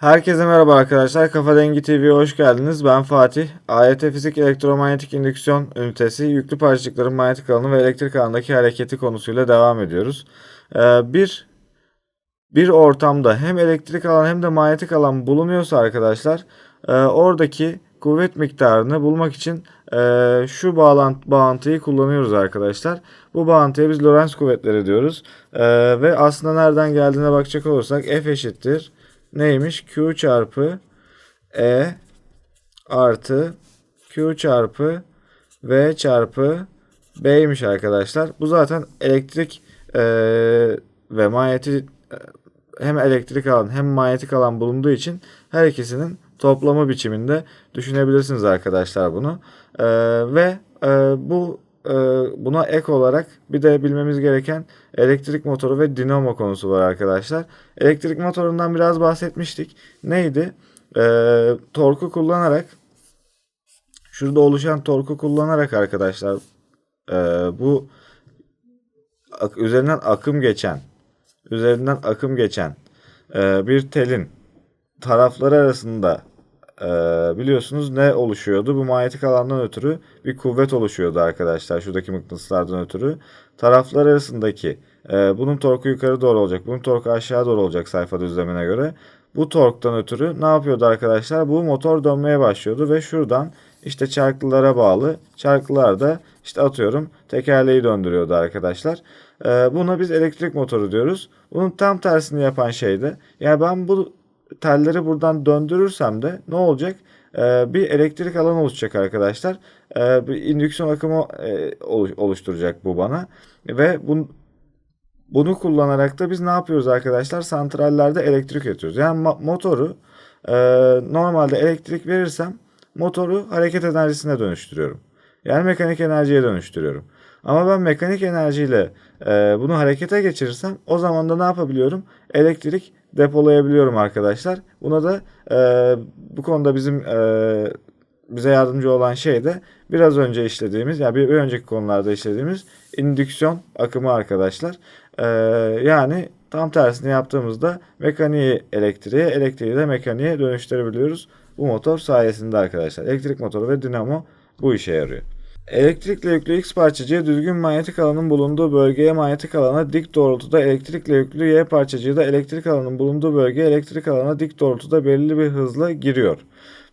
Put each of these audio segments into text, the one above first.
Herkese merhaba arkadaşlar. Kafa Dengi TV'ye hoş geldiniz. Ben Fatih. AYT Fizik Elektromanyetik İndüksiyon Ünitesi yüklü parçacıkların manyetik alanı ve elektrik alanındaki hareketi konusuyla devam ediyoruz. Ee, bir bir ortamda hem elektrik alan hem de manyetik alan bulunuyorsa arkadaşlar e, oradaki kuvvet miktarını bulmak için e, şu bağlantı, bağıntıyı kullanıyoruz arkadaşlar. Bu bağıntıya biz Lorentz kuvvetleri diyoruz. E, ve aslında nereden geldiğine bakacak olursak F eşittir neymiş? Q çarpı E artı Q çarpı V çarpı B'ymiş arkadaşlar. Bu zaten elektrik e, ve manyetik hem elektrik alan hem manyetik alan bulunduğu için her ikisinin toplama biçiminde düşünebilirsiniz arkadaşlar bunu. E, ve e, bu e, buna ek olarak bir de bilmemiz gereken elektrik motoru ve dinamo konusu var arkadaşlar. Elektrik motorundan biraz bahsetmiştik. Neydi? E, torku kullanarak şurada oluşan torku kullanarak arkadaşlar e, bu üzerinden akım geçen üzerinden akım geçen e, bir telin tarafları arasında e, biliyorsunuz ne oluşuyordu? Bu manyetik alandan ötürü bir kuvvet oluşuyordu arkadaşlar. Şuradaki mıknatıslardan ötürü. Taraflar arasındaki e, bunun torku yukarı doğru olacak. Bunun torku aşağı doğru olacak sayfa düzlemine göre. Bu torktan ötürü ne yapıyordu arkadaşlar? Bu motor dönmeye başlıyordu ve şuradan işte çarklılara bağlı. Çarklılar da işte atıyorum tekerleği döndürüyordu arkadaşlar. E, buna biz elektrik motoru diyoruz. Bunun tam tersini yapan şey de yani ben bu telleri buradan döndürürsem de ne olacak? Ee, bir elektrik alan oluşacak arkadaşlar. Ee, bir indüksiyon akımı e, oluş- oluşturacak bu bana. Ve bun, bunu kullanarak da biz ne yapıyoruz arkadaşlar? Santrallerde elektrik üretiyoruz. Yani motoru e, normalde elektrik verirsem motoru hareket enerjisine dönüştürüyorum. Yani mekanik enerjiye dönüştürüyorum. Ama ben mekanik enerjiyle e, bunu harekete geçirirsem o zaman da ne yapabiliyorum? Elektrik depolayabiliyorum arkadaşlar. Buna da e, bu konuda bizim e, bize yardımcı olan şey de biraz önce işlediğimiz yani bir, bir önceki konularda işlediğimiz indüksiyon akımı arkadaşlar. E, yani tam tersini yaptığımızda mekaniği elektriğe, elektriği de mekaniğe dönüştürebiliyoruz. Bu motor sayesinde arkadaşlar. Elektrik motoru ve dinamo bu işe yarıyor. Elektrikle yüklü X parçacığı düzgün manyetik alanın bulunduğu bölgeye manyetik alana dik doğrultuda elektrikle yüklü Y parçacığı da elektrik alanın bulunduğu bölgeye elektrik alana dik doğrultuda belirli bir hızla giriyor.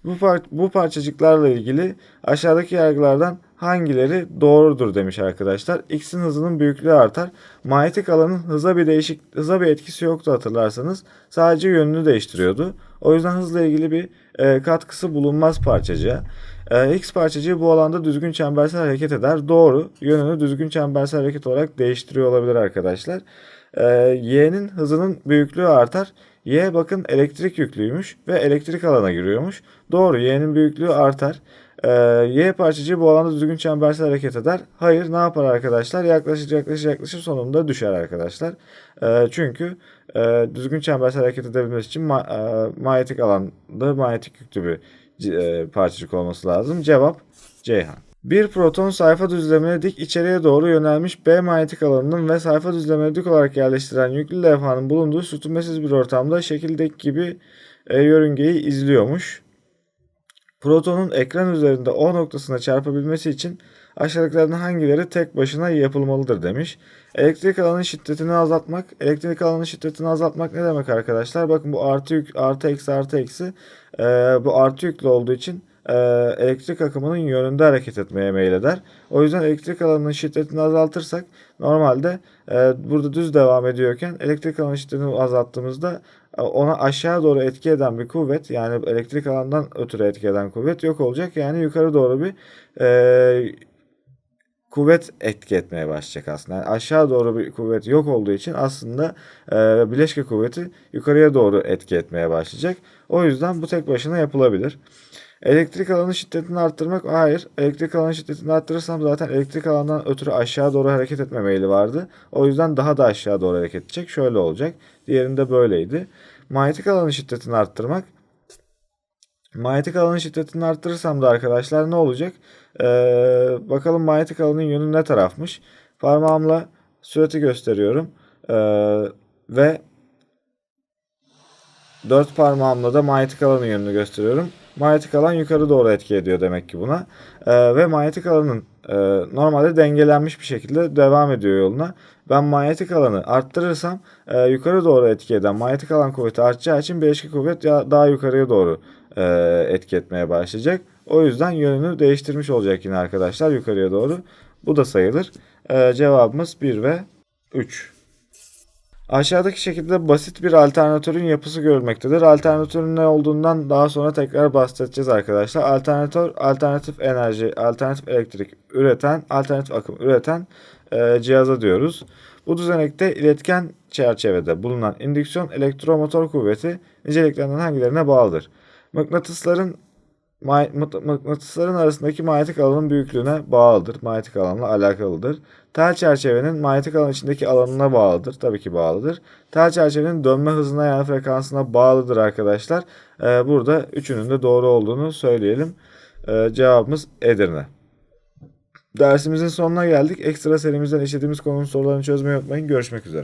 Bu, par- bu parçacıklarla ilgili aşağıdaki yargılardan hangileri doğrudur demiş arkadaşlar. X'in hızının büyüklüğü artar. Manyetik alanın hıza bir değişik hıza bir etkisi yoktu hatırlarsanız. Sadece yönünü değiştiriyordu. O yüzden hızla ilgili bir e, katkısı bulunmaz parçacığa. E, X parçacığı bu alanda düzgün çembersel hareket eder. Doğru. Yönünü düzgün çembersel hareket olarak değiştiriyor olabilir arkadaşlar. E, Y'nin hızının büyüklüğü artar. Y bakın elektrik yüklüymüş ve elektrik alana giriyormuş. Doğru. Y'nin büyüklüğü artar. E, y parçacığı bu alanda düzgün çembersel hareket eder. Hayır. Ne yapar arkadaşlar? Yaklaşır yaklaşır yaklaşır sonunda düşer arkadaşlar. Çünkü e, düzgün çembersel hareket edebilmesi için ma- e, manyetik alanda manyetik yüklü bir e, parçacık olması lazım. Cevap Ceyhan. Bir proton sayfa düzlemine dik içeriye doğru yönelmiş B manyetik alanının ve sayfa düzlemine dik olarak yerleştiren yüklü levhanın bulunduğu sürtünmesiz bir ortamda şekildeki gibi e, yörüngeyi izliyormuş. Protonun ekran üzerinde O noktasına çarpabilmesi için aşağıdakilerden hangileri tek başına yapılmalıdır demiş. Elektrik alanın şiddetini azaltmak. Elektrik alanın şiddetini azaltmak ne demek arkadaşlar? Bakın bu artı yük, artı eksi artı eksi. Ee, bu artı yüklü olduğu için e, elektrik akımının yönünde hareket etmeye meyleder. O yüzden elektrik alanının şiddetini azaltırsak normalde e, burada düz devam ediyorken elektrik alanının şiddetini azalttığımızda e, ona aşağı doğru etki eden bir kuvvet yani elektrik alandan ötürü etki eden kuvvet yok olacak. Yani yukarı doğru bir e, kuvvet etki etmeye başlayacak aslında. Yani aşağı doğru bir kuvvet yok olduğu için aslında e, bileşke kuvveti yukarıya doğru etki etmeye başlayacak. O yüzden bu tek başına yapılabilir. Elektrik alanı şiddetini arttırmak hayır. Elektrik alanı şiddetini arttırırsam zaten elektrik alandan ötürü aşağı doğru hareket etme meyli vardı. O yüzden daha da aşağı doğru hareket edecek. Şöyle olacak. Diğerinde böyleydi. Manyetik alanı şiddetini arttırmak Manyetik alanın şiddetini arttırırsam da arkadaşlar ne olacak? Ee, bakalım manyetik alanın yönü ne tarafmış? Parmağımla sürati gösteriyorum. Ee, ve dört parmağımla da manyetik alanın yönünü gösteriyorum. Manyetik alan yukarı doğru etki ediyor demek ki buna. Ee, ve manyetik alanın e, normalde dengelenmiş bir şekilde devam ediyor yoluna. Ben manyetik alanı arttırırsam e, yukarı doğru etki eden manyetik alan kuvveti artacağı için bileşik kuvvet daha yukarıya doğru e, etki etmeye başlayacak. O yüzden yönünü değiştirmiş olacak yine arkadaşlar yukarıya doğru. Bu da sayılır. E, cevabımız 1 ve 3. Aşağıdaki şekilde basit bir alternatörün yapısı görülmektedir. Alternatörün ne olduğundan daha sonra tekrar bahsedeceğiz arkadaşlar. Alternatör, alternatif enerji, alternatif elektrik üreten, alternatif akım üreten e, cihaza diyoruz. Bu düzenekte iletken çerçevede bulunan indüksiyon elektromotor kuvveti niceliklerinden hangilerine bağlıdır? Mıknatısların mıknatısların arasındaki manyetik alanın büyüklüğüne bağlıdır. Manyetik alanla alakalıdır. Tel çerçevenin manyetik alan içindeki alanına bağlıdır. Tabii ki bağlıdır. Tel çerçevenin dönme hızına yani frekansına bağlıdır arkadaşlar. Ee, burada üçünün de doğru olduğunu söyleyelim. Ee, cevabımız Edirne. Dersimizin sonuna geldik. Ekstra serimizden işlediğimiz konunun sorularını çözmeyi unutmayın. Görüşmek üzere.